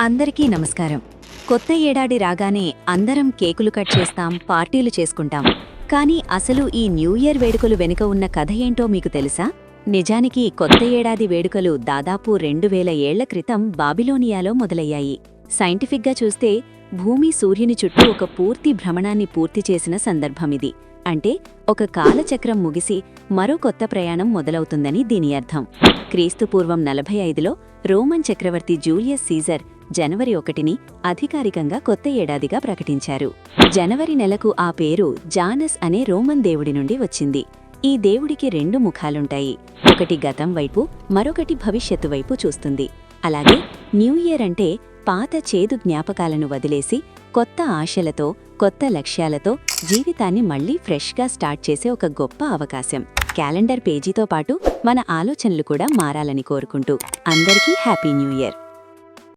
అందరికీ నమస్కారం. కొత్త ఏడాది రాగానే అందరం కేకులు కట్ చేస్తాం పార్టీలు చేసుకుంటాం. కానీ అసలు ఈ న్యూ ఇయర్ వేడుకలు వెనుక ఉన్న కథ ఏంటో మీకు తెలుసా? నిజానికి కొత్త ఏడాది వేడుకలు దాదాపు రెండు వేల ఏళ్ళ క్రితం బాబిలోనియాలో మొదలయ్యాయి. సైంటిఫిక్గా చూస్తే భూమి సూర్యుని చుట్టూ ఒక పూర్తి భ్రమణాన్ని పూర్తి చేసిన సందర్భమిది. అంటే ఒక కాలచక్రం ముగిసి మరో కొత్త ప్రయాణం మొదలవుతుందని దీని అర్థం. క్రీస్తుపూర్వం నలభై ఐదులో రోమన్ చక్రవర్తి జూలియస్ సీజర్ జనవరి ఒకటిని అధికారికంగా కొత్త ఏడాదిగా ప్రకటించారు. జనవరి నెలకు ఆ పేరు జానస్ అనే రోమన్ దేవుడి నుండి వచ్చింది. ఈ దేవుడికి రెండు ముఖాలుంటాయి. ఒకటి గతం వైపు మరొకటి భవిష్యత్తు వైపు చూస్తుంది. అలాగే న్యూ ఇయర్ అంటే పాత చేదు జ్ఞాపకాలను వదిలేసి కొత్త ఆశలతో కొత్త లక్ష్యాలతో జీవితాన్ని మళ్ళీ ఫ్రెష్గా స్టార్ట్ చేసే ఒక గొప్ప అవకాశం. క్యాలెండర్ పేజీతో పాటు మన ఆలోచనలు కూడా మారాలని కోరుకుంటూ అందరికీ హ్యాపీ న్యూ ఇయర్!